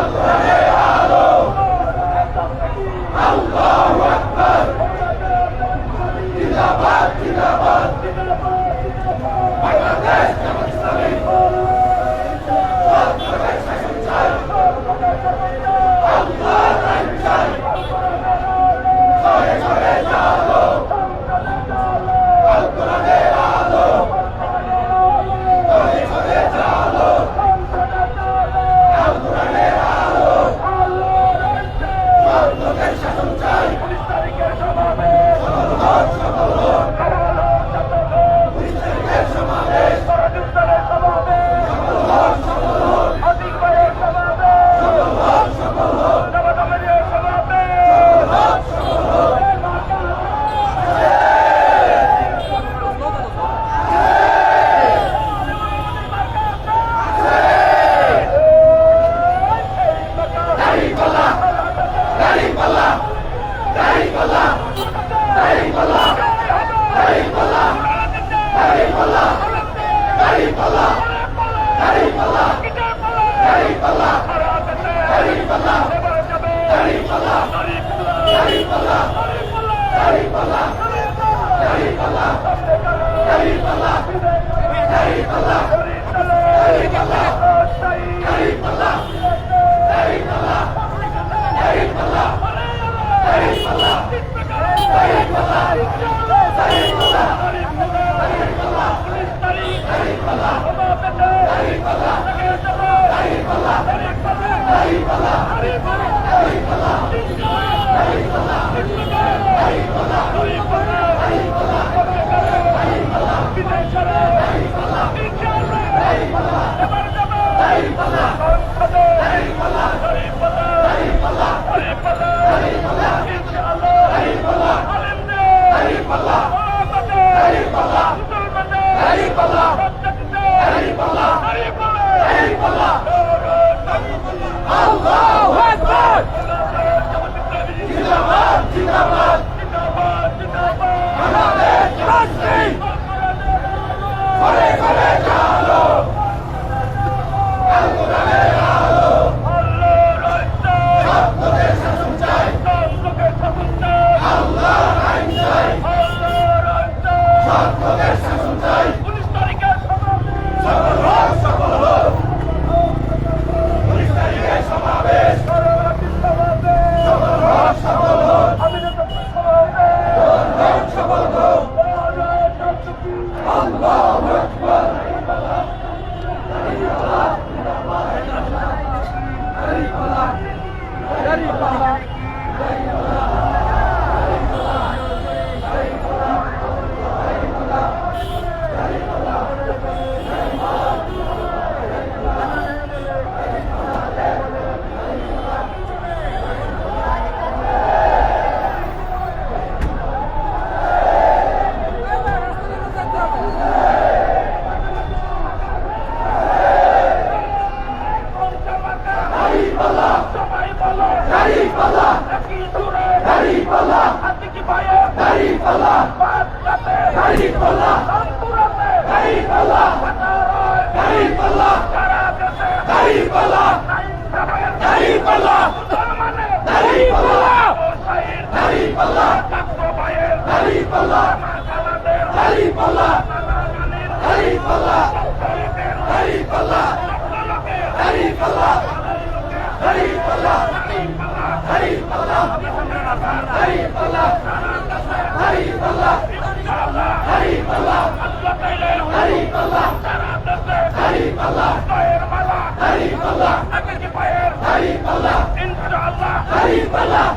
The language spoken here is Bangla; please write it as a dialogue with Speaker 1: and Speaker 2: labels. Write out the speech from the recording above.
Speaker 1: Lava! Baba Tarifallah! Tarifallah! Tarifallah! Tarifallah! Tarifallah! Tarifallah! Tarifallah! Tarifallah! Tarifallah! Tarifallah! Tarifallah! Tarifallah! Tarifallah! Tarifallah! Tarifallah! আল্লাহ পায়ের মালা হারি আল্লাহ নাকি পায়ের হারি আল্লাহ ইনশাআল্লাহ হারি আল্লাহ